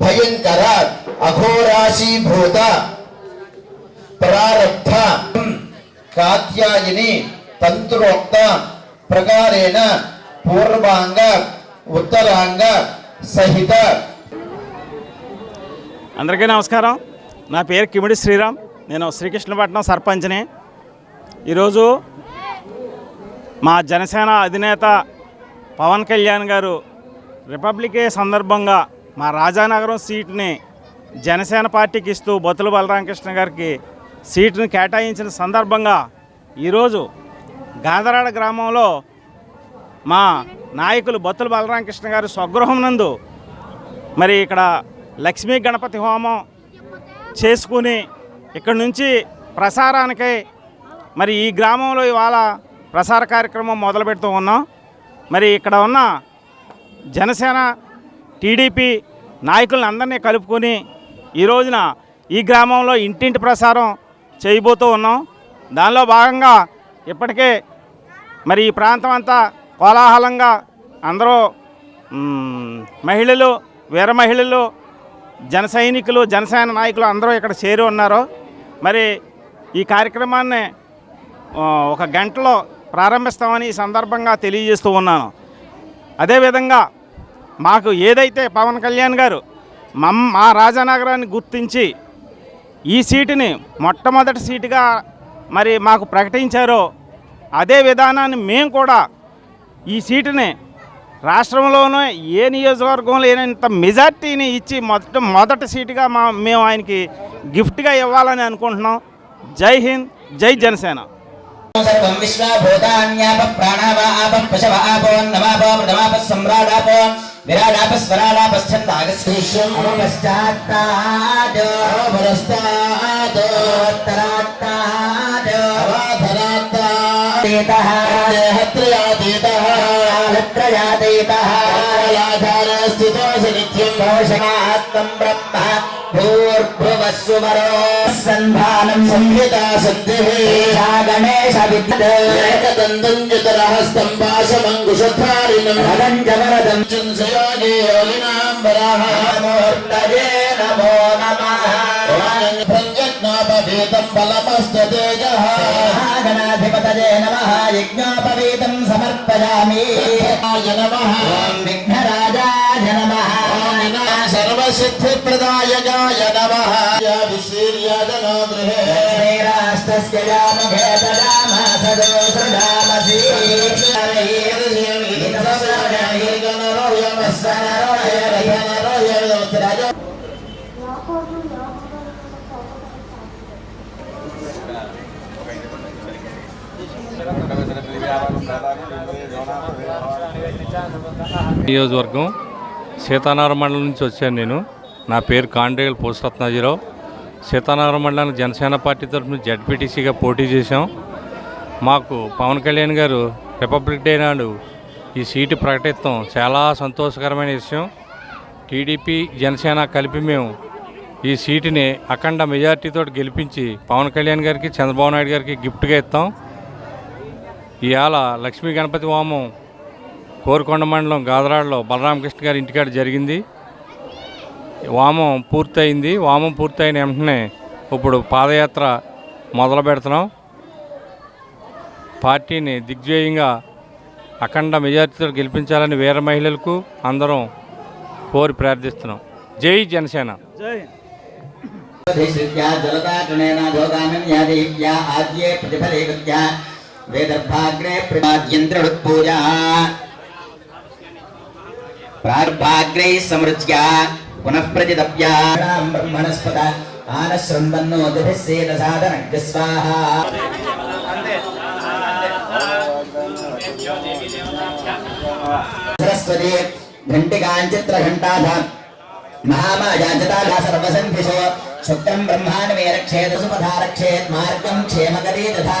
భయంకర అఘోరాశీభూత ప్రారబ్ధ కాత్యాయని తంత్రోక్త ప్రకారేణ పూర్వాంగ ఉత్తరాంగ సహిత అందరికీ నమస్కారం. నా పేరు కిమిడి శ్రీరామ్. నేను శ్రీకృష్ణపట్నం సర్పంచ్ని. ఈరోజు మా జనసేన అధినేత పవన్ కళ్యాణ్ గారు రిపబ్లిక్ డే సందర్భంగా మా రాజానగరం సీట్ని జనసేన పార్టీకి ఇస్తూ బొత్తుల బలరామకృష్ణ గారికి సీటుని కేటాయించిన సందర్భంగా ఈరోజు గాదరాడ గ్రామంలో మా నాయకులు బొత్తుల బలరామకృష్ణ గారి స్వగృహం నందు మరి ఇక్కడ లక్ష్మీ గణపతి హోమం చేసుకుని ఇక్కడ నుంచి ప్రసారానికై మరి ఈ గ్రామంలో ఇవాళ ప్రసార కార్యక్రమం మొదలు పెడుతూ ఉన్నాం. మరి ఇక్కడ ఉన్న జనసేన టీడీపీ నాయకులను అందరినీ కలుపుకొని ఈ రోజున ఈ గ్రామంలో ఇంటింటి ప్రసారం చేయబోతూ ఉన్నాం. దానిలో భాగంగా ఇప్పటికే మరి ఈ ప్రాంతం అంతా కోలాహలంగా అందరూ మహిళలు వీర మహిళలు జన సైనికులు జనసేన నాయకులు అందరూ ఇక్కడ చేరి ఉన్నారు. మరి ఈ కార్యక్రమాన్ని ఒక గంటలో ప్రారంభిస్తామని ఈ సందర్భంగా తెలియజేస్తూ ఉన్నాను. అదేవిధంగా మాకు ఏదైతే పవన్ కళ్యాణ్ గారు మమ్ మా రాజానగరాన్ని గుర్తించి ఈ సీటుని మొట్టమొదటి సీటుగా మరి మాకు ప్రకటించారో అదే విధానాన్ని మేము కూడా ఈ సీటుని రాష్ట్రంలోనే ఏ నియోజకవర్గంలో లేనంత మెజార్టీని ఇచ్చి మొదట మొదటి సీటుగా మా మేము ఆయనకి గిఫ్ట్గా ఇవ్వాలని అనుకుంటున్నాం. జై హింద్ జై జనసేన. సర్వం విశ్వభూతాన్యాప ప్రాణావాప పశవ ఆపో నవాపో विराडापस्वराडापश्चन्द आगस्येष्यम् अवपश्चात्ताद। अवपरस्ताद। अवोत्तरात्ताद। अवाधरात्तादेतः కాలత్రయాదేతః కాలాధారస్థితో నిత్యం పోషణాత్మం బ్రహ్మ భూర్భువస్సువరో సంధానం సంహితా సంధిః గణేశ విద్యేకదంతం చతురహస్తం పాశమంకుశధారిణం వరంజవరదం చింసయోగే యోగినాంబరః మూర్తయే నమో సమర్పయామి నమః విఘ్నరాజాయ నమః సర్వసిద్ధిప్రదాయకాయ నమః విశీర్యాదనో గృహే శ్రీరాష్ట్రస్య యామఘే దదామ సదో సదామసి నియోజకవర్గం సీతానగరం మండలం నుంచి వచ్చాను నేను. నా పేరు కాండ్రేగల్ పోసరత్నాజీరావు. సీతానగరం మండలానికి జనసేన పార్టీ తరఫున జడ్పీటీసీగా పోటీ చేశాం. మాకు పవన్ కళ్యాణ్ గారు రిపబ్లిక్ డే నాడు ఈ సీటు ప్రకటిస్తాం చాలా సంతోషకరమైన విషయం. టీడీపీ జనసేన కలిపి మేము ఈ సీటుని అఖండ మెజార్టీతో గెలిపించి పవన్ కళ్యాణ్ గారికి చంద్రబాబు నాయుడు గారికి గిఫ్ట్గా ఇస్తాం. ఇవాళ లక్ష్మీ గణపతి హోమం కోరుకొండ మండలం గాదరాడలో బలరామకృష్ణ గారి ఇంటికాడ జరిగింది. వామం పూర్తయింది. వామం పూర్తయిన వెంటనే ఇప్పుడు పాదయాత్ర మొదలు పెడుతున్నాం. పార్టీని దిగ్విజయంగా అఖండ మెజార్టీతో గెలిపించాలని వీర మహిళలకు అందరం కోరి ప్రార్థిస్తున్నాం. జై జనసేన. జై. వేదర్భాగ్రే ప్రమాద్యంత్రవృత్పూజా పునః ప్రతిదప్యాం బ్రహ్మణస్పద స్వాహ సరస్వతి ఘంటికాంచిత్ర ఘంటాధాం మహామాజాజతాగా సర్వసంధిశో శుక్రం బ్రహ్మాణమే రక్షేద సుపథా రక్షేత్ మార్గం క్షేమకరీ తథా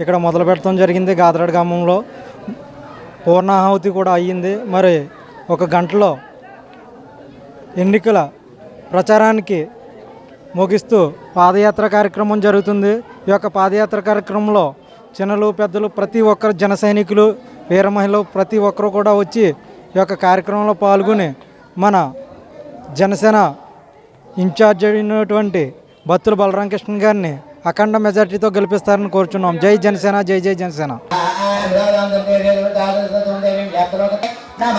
ఇక్కడ మొదలు పెట్టడం జరిగింది గాదరాడు గ్రామంలో పూర్ణాహుతి కూడా అయ్యింది. మరి ఒక గంటలో ఎన్నికల ప్రచారానికి ముగిస్తూ పాదయాత్ర కార్యక్రమం జరుగుతుంది. ఈ యొక్క పాదయాత్ర కార్యక్రమంలో చిన్నలు పెద్దలు ప్రతి ఒక్కరు జన సైనికులు వీర మహిళలు ప్రతి ఒక్కరు కూడా వచ్చి ఈ యొక్క కార్యక్రమంలో పాల్గొని మన జనసేన ఇన్ఛార్జ్ అయినటువంటి బత్తుల బలరామకృష్ణ గారిని అఖండ మెజార్టీతో గెలిపిస్తారని కోరుచున్నాం. జై జనసేన జై జై జనసేన. నమ